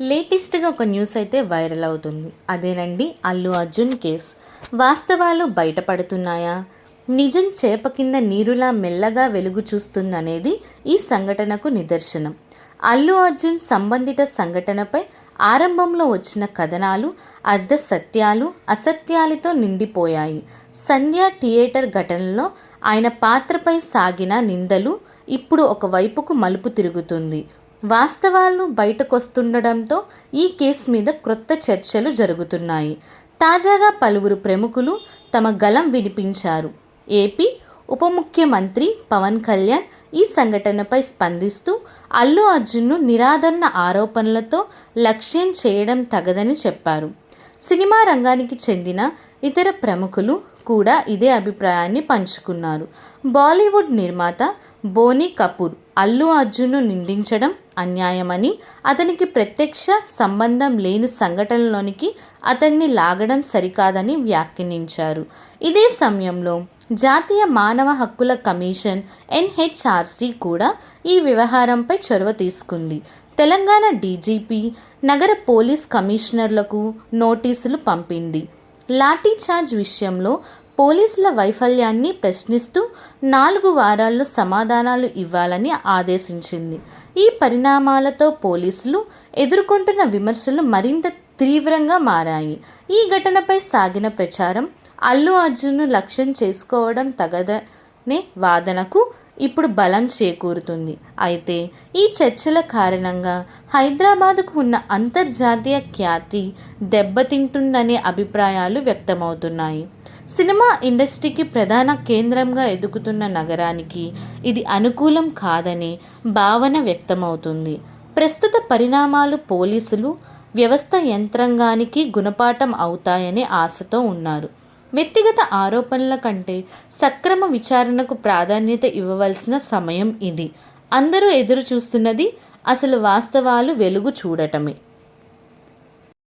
లేటెస్ట్గా ఒక న్యూస్ అయితే వైరల్ అవుతుంది. అదేనండి అల్లు అర్జున్ కేస్. వాస్తవాలు బయటపడుతున్నాయా? నిజం చేప కింద నీరులా మెల్లగా వెలుగు చూస్తుందనేది ఈ సంఘటనకు నిదర్శనం. అల్లు అర్జున్ సంబంధిత సంఘటనపై ఆరంభంలో వచ్చిన కథనాలు అర్ధ సత్యాలు అసత్యాలతో నిండిపోయాయి. సంధ్య థియేటర్ ఘటనలో ఆయన పాత్రపై సాగిన నిందలు ఇప్పుడు ఒకవైపుకు మలుపు తిరుగుతుంది. వాస్తవాలను బయటకొస్తుండడంతో ఈ కేసు మీద క్రొత్త చర్చలు జరుగుతున్నాయి. తాజాగా పలువురు ప్రముఖులు తమ గలం వినిపించారు. ఏపీ ఉప ముఖ్యమంత్రి పవన్ కళ్యాణ్ ఈ సంఘటనపై స్పందిస్తూ అల్లు అర్జున్ను నిరాదరణ ఆరోపణలతో లక్ష్యం చేయడం తగదని చెప్పారు. సినిమా రంగానికి చెందిన ఇతర ప్రముఖులు కూడా ఇదే అభిప్రాయాన్ని పంచుకున్నారు. బాలీవుడ్ నిర్మాత బోనీ కపూర్ అల్లు అర్జున్ను నిందించడం అన్యాయమని అతనికి ప్రత్యక్ష సంబంధం లేని సంఘటనలోనికి అతన్ని లాగడం సరికాదని వ్యాఖ్యానించారు. ఇదే సమయంలో జాతీయ మానవ హక్కుల కమిషన్ ఎన్హెచ్ఆర్సీ కూడా ఈ వ్యవహారంపై చొరవ తీసుకుంది. తెలంగాణ డీజీపీ నగర పోలీస్ కమిషనర్లకు నోటీసులు పంపింది. లాఠీఛార్జ్ విషయంలో పోలీసుల వైఫల్యాన్ని ప్రశ్నిస్తూ నాలుగు వారాల్లో సమాధానాలు ఇవ్వాలని ఆదేశించింది. ఈ పరిణామాలతో పోలీసులు ఎదుర్కొంటున్న విమర్శలు మరింత తీవ్రంగా మారాయి. ఈ ఘటనపై సాగిన ప్రచారం అల్లు అర్జున్ను లక్ష్యం చేసుకోవడం తగదనే వాదనకు ఇప్పుడు బలం చేకూరుతుంది. అయితే ఈ చర్చల కారణంగా హైదరాబాదుకు ఉన్న అంతర్జాతీయ ఖ్యాతి దెబ్బతింటుందనే అభిప్రాయాలు వ్యక్తమవుతున్నాయి. సినిమా ఇండస్ట్రీకి ప్రధాన కేంద్రంగా ఎదుగుతున్న నగరానికి ఇది అనుకూలం కాదనే భావన వ్యక్తమవుతుంది. ప్రస్తుత పరిణామాలు పోలీసులు వ్యవస్థ యంత్రాంగానికి గుణపాఠం అవుతాయనే ఆశతో ఉన్నారు. వ్యక్తిగత ఆరోపణల కంటే సక్రమ విచారణకు ప్రాధాన్యత ఇవ్వవలసిన సమయం ఇది. అందరూ ఎదురు చూస్తున్నది అసలు వాస్తవాలు వెలుగు చూడటమే.